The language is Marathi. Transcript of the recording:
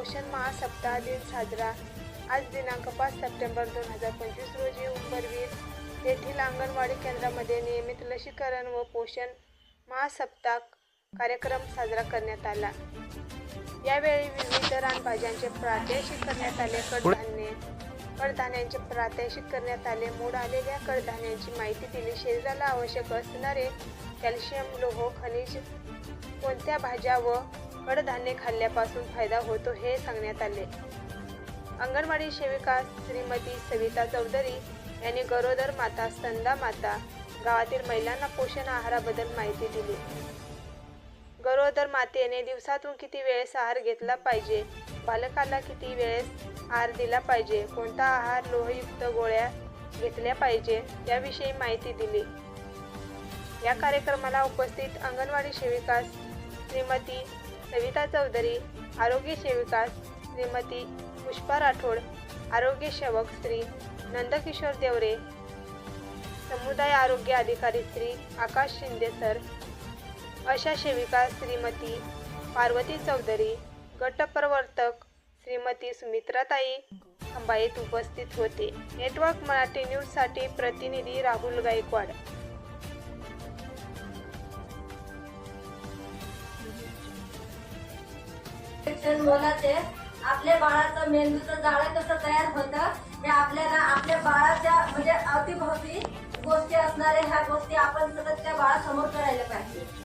पोषण महासप्ताह दिन साजरा. आज दिनांक पाच सप्टेंबर दोन हजार पंचवीस रोजी उंबरवीर येथील अंगणवाडी केंद्रामध्ये नियमित लसीकरण व पोषण महासप्ताह कार्यक्रम साजरा करण्यात आला. यावेळी विविध रानभाज्यांचे प्रादेशिक करण्यात आले. कडधान्ये कडधान्यांचे प्रादेशिक करण्यात आले. मूड आलेल्या कडधान्यांची माहिती दिली. शरीराला आवश्यक असणारे कॅल्शियम लोह खनिज कोणत्या भाज्या व कडधान्य खाल्ल्यापासून फायदा होतो हे सांगण्यात आले. अंगणवाडी सेविका श्रीमती सविता चौधरी यांनी गरोदर माता स्तंदा माता गावातील महिलांना पोषण आहाराबद्दल माहिती दिली. गरोदर मातेने दिवसातून किती वेळेस आहार घेतला पाहिजे? बालकाला किती वेळेस आहार दिला पाहिजे? कोणता आहार लोहयुक्त गोळ्या घेतल्या पाहिजे? याविषयी माहिती दिली. या कार्यक्रमाला उपस्थित अंगणवाडी सेविका श्रीमती सविता चौधरी आरोग्य सेविका श्रीमती पुष्पा राठोड आरोग्य सेवक श्री नंदकिशोर देवरे समुदाय आरोग्य अधिकारी श्री आकाश शिंदे सर अशा सेविका श्रीमती पार्वती चौधरी गटप्रवर्तक श्रीमती सुमित्राताई अंबाईत उपस्थित होते. नेटवर्क मराठी न्यूजसाठी प्रतिनिधी राहुल गायकवाड. शिक्षण मुलाचे आपल्या बाळाचं मेंदूचं जाळं कसं तयार होतं हे आपल्याला आपल्या बाळाच्या म्हणजे अवतीभोवती गोष्टी असणाऱ्या ह्या गोष्टी आपण सतत त्या बाळासमोर करायला पाहिजे.